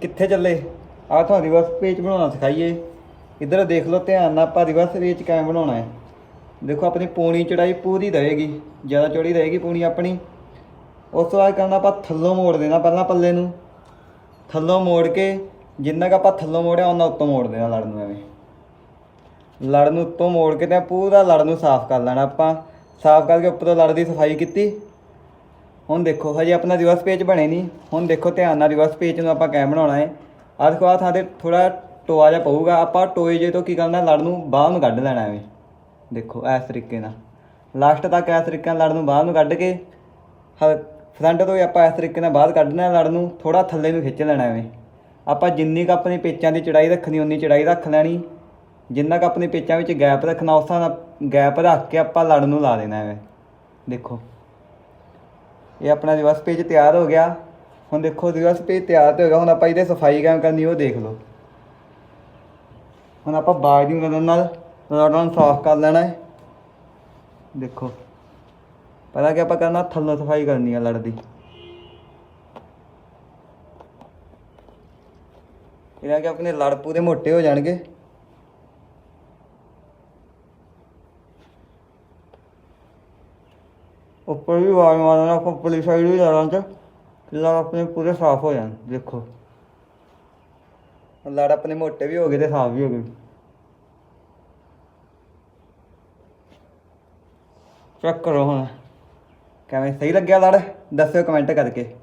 ਕਿੱਥੇ ਚੱਲੇ? ਆ ਤੁਹਾਨੂੰ ਰਿਵਰਸ ਪੇਜ ਬਣਾਉਣਾ ਸਿਖਾਈਏ। ਇੱਧਰ ਦੇਖ ਲਓ, ਧਿਆਨ ਨਾਲ ਆਪਾਂ ਰਿਵਰਸ ਪੇਜ ਕਿਵੇਂ ਬਣਾਉਣਾ ਹੈ। ਦੇਖੋ, ਆਪਣੀ ਪੂਣੀ ਚੜਾਈ ਪੂਰੀ ਰਹੇਗੀ। ਜ਼ਿਆਦਾ ਚੌੜੀ ਰਹੇਗੀ ਪੂਣੀ ਆਪਣੀ। ਉਸ ਤੋਂ ਬਾਅਦ ਕਰਨਾ ਆਪਾਂ ਥੱਲੋਂ ਮੋੜ ਦੇਣਾ ਪਹਿਲਾਂ ਪੱਲੇ ਨੂੰ। ਥੱਲੋਂ ਮੋੜ ਕੇ ਜਿੰਨਾ ਕੁ ਆਪਾਂ ਥੱਲੋਂ ਮੋੜਿਆ ਉਹਨਾਂ ਉੱਤੋਂ ਮੋੜ ਦੇਣਾ ਲੜ ਨੂੰ ਐਵੇਂ। ਲੜ ਨੂੰ ਉੱਤੋਂ ਮੋੜ ਕੇ ਤੇ ਪੂਰਾ ਲੜ ਨੂੰ ਸਾਫ਼ ਕਰ ਲੈਣਾ ਆਪਾਂ। ਸਾਫ਼ ਕਰਕੇ ਉੱਪਰੋਂ ਲੜ ਦੀ ਸਫ਼ਾਈ ਕੀਤੀ। ਹੁਣ ਦੇਖੋ, ਹਜੇ ਆਪਣਾ ਰਿਵਰਸ ਪੇਜ ਬਣੇ ਨਹੀਂ। ਹੁਣ ਦੇਖੋ, ਧਿਆਨ ਨਾਲ ਰਿਵਰਸ ਪੇਜ ਨੂੰ ਆਪਾਂ ਕੈਮ ਬਣਾਉਣਾ ਹੈ। ਆਹ ਦੇਖੋ, ਆਹ ਥਾਂ ਤੇ ਥੋੜਾ ਟੋਆ ਜਿਹਾ ਪਊਗਾ। ਆਪਾਂ ਟੋਏ ਜੇ ਤੋਂ ਕੀ ਕਰਨਾ, ਲੜ ਨੂੰ ਬਾਹਰ ਨੂੰ ਕੱਢ ਲੈਣਾ ਐਵੇਂ। ਦੇਖੋ, ਇਸ ਤਰੀਕੇ ਨਾਲ। ਲਾਸਟ ਤੱਕ ਇਸ ਤਰੀਕੇ ਨਾਲ ਲੜ ਨੂੰ ਬਾਹਰ ਨੂੰ ਕੱਢ ਕੇ ਫਰੰਟ ਤੋਂ ਹੀ ਆਪਾਂ ਇਸ ਤਰੀਕੇ ਨਾਲ ਬਾਹਰ ਕੱਢਣਾ ਲੜ ਨੂੰ ਥੋੜਾ ਥੱਲੇ ਨੂੰ ਖਿੱਚ ਲੈਣਾ ਐਵੇਂ। ਆਪਾਂ ਜਿੰਨੀ ਕੁ ਆਪਣੀ ਪੇਚਾਂ ਦੀ ਚੜਾਈ ਰੱਖਣੀ, ਉਨੀ ਚੜਾਈ ਰੱਖ ਲੈਣੀ। ਜਿੰਨਾ ਕੁ ਆਪਣੀ ਪੇਚਾਂ ਵਿੱਚ ਗੈਪ ਰੱਖਣਾ, ਉਸ ਹਿਸਾਬ ਗੈਪ ਰੱਖ ਕੇ ਆਪਾਂ ਲੜ ਨੂੰ ਲਾ ਦੇਣਾ ਐਵੇਂ। ਦੇਖੋ। ਇਹ ਆਪਣਾ ਰਿਵਰਸ ਪੇਜ ਤਿਆਰ ਹੋ ਗਿਆ। ਹੁਣ ਦੇਖੋ ਰਿਵਰਸ ਪੇਜ ਤਿਆਰ ਤੇ ਹੋ ਗਿਆ, ਹੁਣ ਆਪਾਂ ਇਹਦੇ ਸਫ਼ਾਈ ਕਿਵੇਂ ਕਰਨੀ, ਉਹ ਦੇਖ ਲਓ। ਹੁਣ ਆਪਾਂ ਬਾਜ ਦੀ ਮਦਦ ਨਾਲ ਰੋਡਾਂ ਨੂੰ ਸਾਫ਼ ਕਰ ਲੈਣਾ ਹੈ। ਦੇਖੋ, ਪਹਿਲਾਂ ਕਿ ਆਪਾਂ ਕਰਨਾ, ਥੱਲੋਂ ਸਫ਼ਾਈ ਕਰਨੀ ਹੈ ਲੜ ਦੀ ਇਹਨਾਂ ਕਿ ਆਪਣੇ ਲੜ ਪੂਰੇ ਮੋਟੇ ਹੋ ਜਾਣਗੇ। ਉੱਪਰ ਵੀ ਆਵਾਜ਼ ਮਾਰਨਾ ਆਪਾਂ ਪੁਲਿਸ ਸਾਈਡ ਵੀ ਜਾਣਾ ਚ ਲੜ ਆਪਣੇ ਪੂਰੇ ਸਾਫ਼ ਹੋ ਜਾਣ, ਦੇਖੋ। ਲੜ ਆਪਣੇ ਮੋਟੇ ਵੀ ਹੋ ਗਏ ਤੇ ਸਾਫ਼ ਵੀ ਹੋ ਗਏ। ਚੈੱਕ ਕਰੋ ਹੁਣ। ਕਿਵੇਂ ਸਹੀ ਲੱਗਿਆ ਲੜ? ਦੱਸਿਓ ਕਮੈਂਟ ਕਰਕੇ।